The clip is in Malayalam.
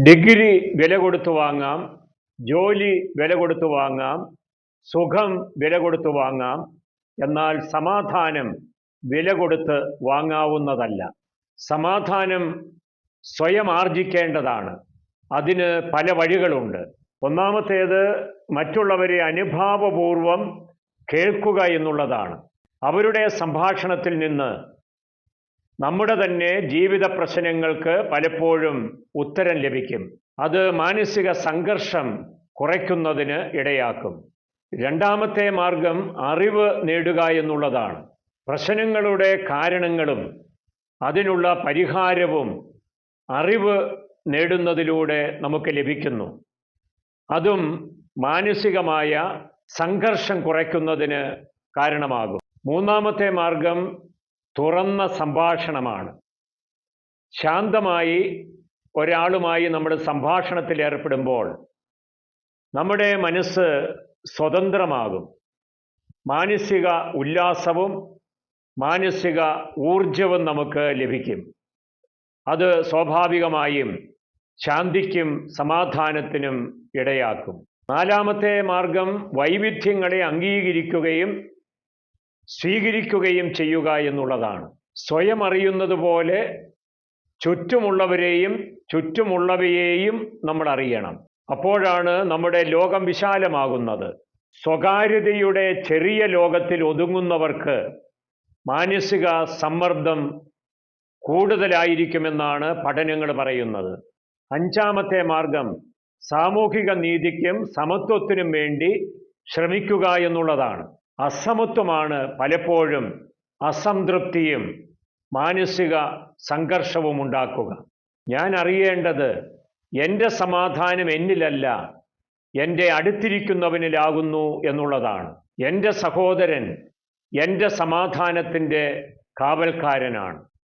ഡിഗ്രി വില കൊടുത്തു വാങ്ങാം ജോലി വില കൊടുത്തു വാങ്ങാം സുഖം വില കൊടുത്തു വാങ്ങാം. എന്നാൽ സമാധാനം വില കൊടുത്ത് വാങ്ങാവുന്നതല്ല. സമാധാനം സ്വയം ആർജിക്കേണ്ടതാണ്. അതിന് പല വഴികളുണ്ട്. ഒന്നാമത്തേത് മറ്റുള്ളവരെ അനുഭാവപൂർവം കേൾക്കുക എന്നുള്ളതാണ്. അവരുടെ സംഭാഷണത്തിൽ നിന്ന് നമ്മുടെ തന്നെ ജീവിത പ്രശ്നങ്ങൾക്ക് പലപ്പോഴും ഉത്തരം ലഭിക്കും. അത് മാനസിക സംഘർഷം കുറയ്ക്കുന്നതിന് ഇടയാക്കും. രണ്ടാമത്തെ മാർഗം അറിവ് നേടുക എന്നുള്ളതാണ്. പ്രശ്നങ്ങളുടെ കാരണങ്ങളും അതിനുള്ള പരിഹാരവും അറിവ് നേടുന്നതിലൂടെ നമുക്ക് ലഭിക്കുന്നു. അതും മാനസികമായ സംഘർഷം കുറയ്ക്കുന്നതിന് കാരണമാകും. മൂന്നാമത്തെ മാർഗം തുറന്ന സംഭാഷണമാണ്. ശാന്തമായി ഒരാളുമായി നമ്മുടെ സംഭാഷണത്തിൽ ഏർപ്പെടുമ്പോൾ നമ്മുടെ മനസ്സ് സ്വതന്ത്രമാകും. മാനസിക ഉല്ലാസവും മാനസിക ഊർജവും നമുക്ക് ലഭിക്കും. അത് സ്വാഭാവികമായും ശാന്തിക്കും സമാധാനത്തിനും ഇടയാക്കും. നാലാമത്തെ മാർഗം വൈവിധ്യങ്ങളെ അംഗീകരിക്കുകയും സ്വീകരിക്കുകയും ചെയ്യുക എന്നുള്ളതാണ്. സ്വയം അറിയുന്നത് പോലെ ചുറ്റുമുള്ളവരെയും ചുറ്റുമുള്ളവയെയും നമ്മൾ അറിയണം. അപ്പോഴാണ് നമ്മുടെ ലോകം വിശാലമാകുന്നത്. സ്വകാര്യതയുടെ ചെറിയ ലോകത്തിൽ ഒതുങ്ങുന്നവർക്ക് മാനസിക സമ്മർദ്ദം കൂടുതലായിരിക്കുമെന്നാണ് പഠനങ്ങൾ പറയുന്നത്. അഞ്ചാമത്തെ മാർഗം സാമൂഹിക നീതിക്കും സമത്വത്തിനും വേണ്ടി ശ്രമിക്കുക എന്നുള്ളതാണ്. അസമത്വമാണ് പലപ്പോഴും അസംതൃപ്തിയും മാനസിക സംഘർഷവും ഉണ്ടാക്കുക. ഞാൻ അറിയേണ്ടത് എന്റെ സമാധാനം എന്നിലല്ല എന്റെ അടുത്തിരിക്കുന്നവനിലാകുന്നു എന്നുള്ളതാണ്. എന്റെ സഹോദരൻ എന്റെ സമാധാനത്തിന്റെ കാവൽക്കാരനാണ്.